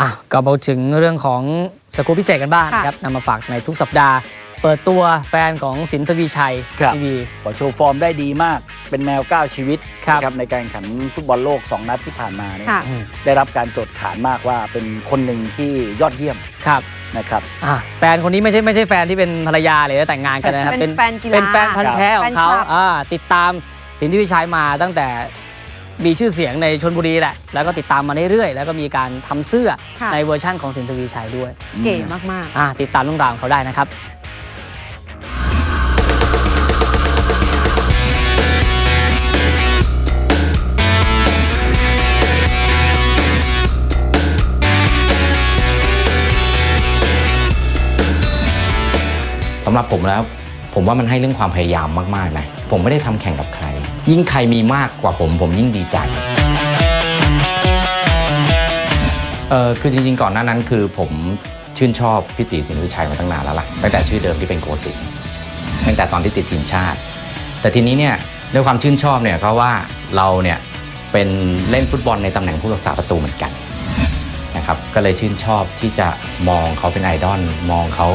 อะก็มาถึงเรื่องของสกู๊ปพิเศษกันบ้างค่ะนะครับนำมาฝากในทุกสัปดาห์ เปิดตัวแฟนของสินทวีชัยครับทีวีก็โชว์ฟอร์มได้ดีมากเป็นแนวก้าวชีวิตครับนะครับในการแข่งขันฟุตบอลโลก 2 นัดที่ผ่านมาเนี่ยค่ะอืมได้รับการจดขานมากว่าเป็นคนหนึ่งที่ยอดเยี่ยมครับนะครับอะแฟนคนนี้ไม่ใช่ไม่ใช่แฟนที่เป็นภรรยาเลยแล้วแต่งงานกันนะครับเป็นแฟนกีฬาเป็นแฟนพันธุ์แท้ของเขาแฟนคลับอ่าติดตามสินทวีชัยมาตั้งแต่ มีชื่อเสียงในชนบุรีแหละ แล้วก็ติดตามมาเรื่อยๆ แล้วก็มีการทำเสื้อค่ะในเวอร์ชั่นของสินทวีชัยด้วย เก๋มากอะติดตามเรื่องราวของเขาได้นะครับสำหรับผมแล้ว ผมว่ามันให้เรื่องความพยายามมากๆนะผมไม่ได้ทำแข่งกับใคร ยิ่งใครมีมากกว่าผมผมยิ่งดีใจเออคือจริงๆก่อนหน้านั้นคือผมชื่นชอบพี่ตีสินวิชัยมาตั้งนานแล้วล่ะตั้งแต่ชื่อเดิมที่เป็นโกสินตั้งแต่ตอนที่ติดทีมชาติ แต่ทีนี้เนี่ยด้วยความชื่นชอบเนี่ยเพราะว่าเราเนี่ยเป็นเล่นฟุตบอลในตำแหน่งผู้รักษาประตูเหมือนกันนะครับก็เลยชื่นชอบที่จะมองเขาเป็นไอดอลมองเขา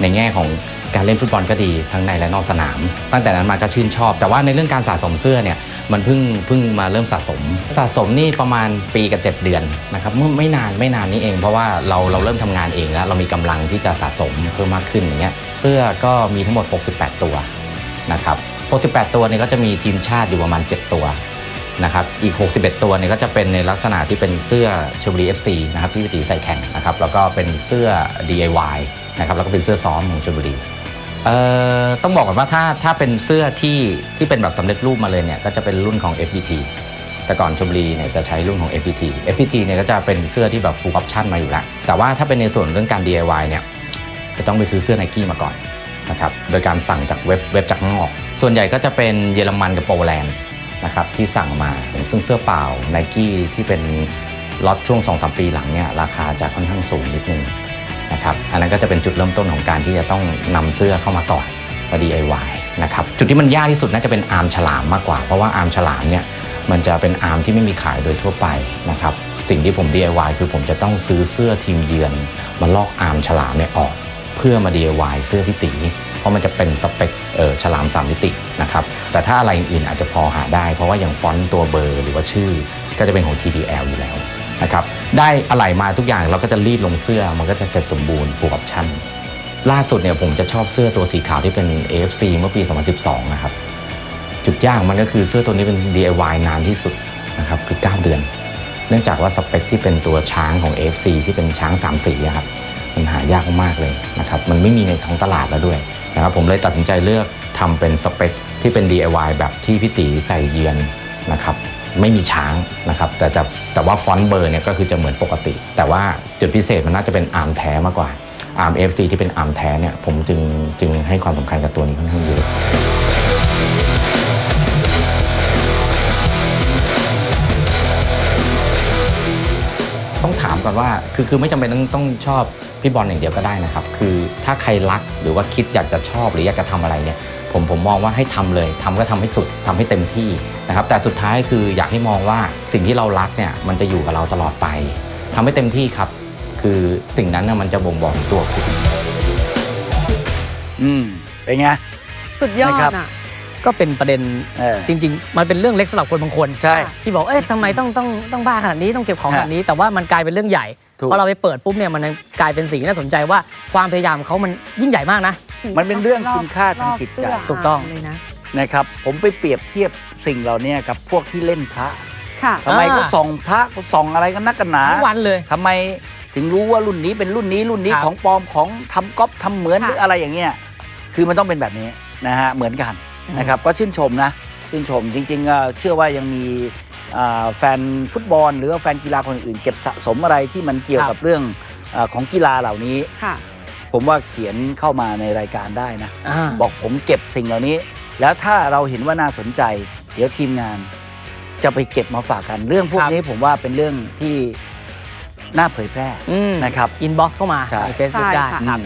ในแง่ของ การเล่นฟุตบอลก็ดีทั้งในและนอกสนาม ตั้งแต่นั้นมาก็ชื่นชอบ แต่ว่าในเรื่องการสะสมเสื้อเนี่ยมันเพิ่งเพิ่งมาเริ่มสะสม สะสมนี่ประมาณปีกับ 7 เดือนนะครับเมื่อไม่นานไม่นานนี้เอง เพราะว่าเราเราเริ่มทำงานเองแล้วเรามีกำลังที่จะสะสมเพิ่มมากขึ้นอย่างเงี้ยเสื้อก็มีทั้งหมด 68 ตัวนะครับ68 ตัวเนี่ยก็จะมีทีมชาติอยู่ประมาณ 7 ตัวนะครับอีก 61 ตัวเนี่ยก็จะเป็นในลักษณะที่เป็นเสื้อชลบุรี FC นะครับที่พี่ตีใส่แข่งนะครับแล้วก็เป็นเสื้อ DIY นะครับแล้วก็เป็นเสื้อซ้อมของชลบุรี เอ่อต้องบอกก่อนว่าถ้าถ้าเป็นเสื้อที่ที่เป็นแบบสำเร็จรูปมาเลยเนี่ยก็จะเป็นรุ่นของ FPT แต่ก่อนชลบุรีเนี่ยจะใช้รุ่นของ FPT FPT เนี่ยก็จะเป็นเสื้อที่แบบ full option มาอยู่แล้ว แต่ว่าถ้าเป็นในส่วนเรื่องการ DIY เนี่ยจะต้องไปซื้อเสื้อไนกี้มาก่อนนะครับโดยการสั่งจากเว็บเว็บจากข้างนอก ส่วนใหญ่ก็จะเป็นเยอรมันกับโปแลนด์นะครับที่สั่งมาอย่างซึ่งเสื้อเปล่าไนกี้ที่เป็นล็อตช่วง 2-3 ปีหลังเนี่ยราคาจะค่อนข้างสูงนิดนึง นะครับอันนั้นก็จะเป็นจุดเริ่มต้นของการที่จะต้องนำเสื้อเข้ามาก่อนมา DIY นะครับจุดที่มันยากที่สุดน่าจะเป็นอาร์มฉลามมากกว่า เพราะว่าอาร์มฉลามเนี่ยมันจะเป็นอาร์มที่ไม่มีขายโดยทั่วไปนะครับสิ่งที่ผม DIY คือผมจะต้องซื้อเสื้อทีมเยือน มาลอกอาร์มฉลามเนี่ยออก เพื่อมา DIY เสื้อพี่ตีเพราะมันจะเป็นสเปคเออฉลามสามมิตินะครับแต่ถ้าอะไรอื่นอาจจะพอหาได้ เพราะว่าอย่างฟอนต์ตัวเบอร์หรือว่าชื่อก็จะเป็นของ TPL อยู่แล้ว นะครับได้อะไรมาทุกอย่างเราก็จะรีดลงเสื้อมันก็จะเสร็จสมบูรณ์ full option ล่าสุดเนี่ยผมจะชอบเสื้อตัวสีขาวที่เป็น AFC เมื่อปี 2012 นะครับ จุดยากมันก็คือเสื้อตัวนี้เป็น DIY นานที่สุดนะครับคือ 9 เดือน เนื่องจากว่าสเปคที่เป็นตัวช้างของ AFC ที่เป็นช้างสามสีครับมันหายากมากเลยนะครับมันไม่มีในท้องตลาดแล้วด้วยนะครับผมเลยตัดสินใจเลือกทำเป็นสเปคที่เป็น DIY แบบที่พี่ตีใส่เยือนนะครับ ไม่มีช้างนะครับแต่จะแต่ว่าฟอนต์เบอร์เนี่ยก็คือจะเหมือนปกติ แต่ว่าจุดพิเศษมันน่าจะเป็นอาร์มแท้มากกว่าอาร์ม FC ที่เป็นอาร์มแท้เนี่ยผมจึงจึงให้ความสำคัญกับตัวนี้ค่อนข้างเยอะต้องถามก่อนว่าคือคือไม่จำเป็นต้องต้องชอบพี่บอลอย่างเดียวก็ได้นะครับ คือถ้าใครรักหรือว่าคิดอยากจะชอบหรืออยากจะทำอะไรเนี่ย ผมผมมองว่าให้ทำเลยทำก็ทำให้สุดทำให้เต็มที่นะครับแต่สุดท้ายคืออยากให้มองว่าสิ่งที่เรารักเนี่ยมันจะอยู่กับเราตลอดไปทำให้เต็มที่ครับ คือสิ่งนั้นน่ะมันจะบ่งบอกถึงตัวคุณอืมเป็นไงๆสุดยอดนะครับอะก็เป็นประเด็นเออจริง ๆ มันเป็นเรื่องเล็กสำหรับคนบางคนใช่ที่บอกเอ๊ะทำไมต้องต้องต้องบ้าขนาดนี้ต้องเก็บของขนาดนี้ แต่ว่ามันกลายเป็นเรื่องใหญ่ถูก พอเราไปเปิดปุ๊บเนี่ยมันกลายเป็นสิ่งที่น่าสนใจว่าความพยายามของเขามันยิ่งใหญ่มากนะ มันเป็นเรื่องคุณค่าทางจิตใจรบเสื้ถูกต้อง เลยนะ นะครับผมไปเปรียบเทียบสิ่งเหล่านี้กับพวกที่เล่นพระค่ะทำไมอ่า ก็ส่องพระก็ส่องอะไรกันนักกันหนาทั้งวันเลย ทำไมถึงรู้ว่ารุ่นนี้เป็นรุ่นนี้รุ่นนี้ครับ ของปลอมของทำก๊อปทำเหมือนค่ะ หรืออะไรอย่างเงี้ยคือมันต้องเป็นแบบนี้นะฮะเหมือนกันนะครับก็ชื่นชมนะชื่นชมจริงๆเอ่อเชื่อว่ายังมีอ่า แฟนฟุตบอล หรือว่าแฟนกีฬาคนอื่น เก็บสะสมอะไรที่มันเกี่ยวครับกับเรื่องเออของกีฬาเหล่านี้ค่ะผมว่าเขียนเข้ามาในรายการได้นะอ่าบอกผมเก็บสิ่งเหล่านี้ แล้วถ้าเราเห็นว่าน่าสนใจ เดี๋ยวทีมงานจะไปเก็บมาฝากกัน เรื่องพวกครับนี้ผมว่าเป็นเรื่องที่น่าเผยแพร่อืมนะครับ อินบ็อกซ์เข้ามาใช่ในเฟซบุ๊กใช่ได้ค่ะอืม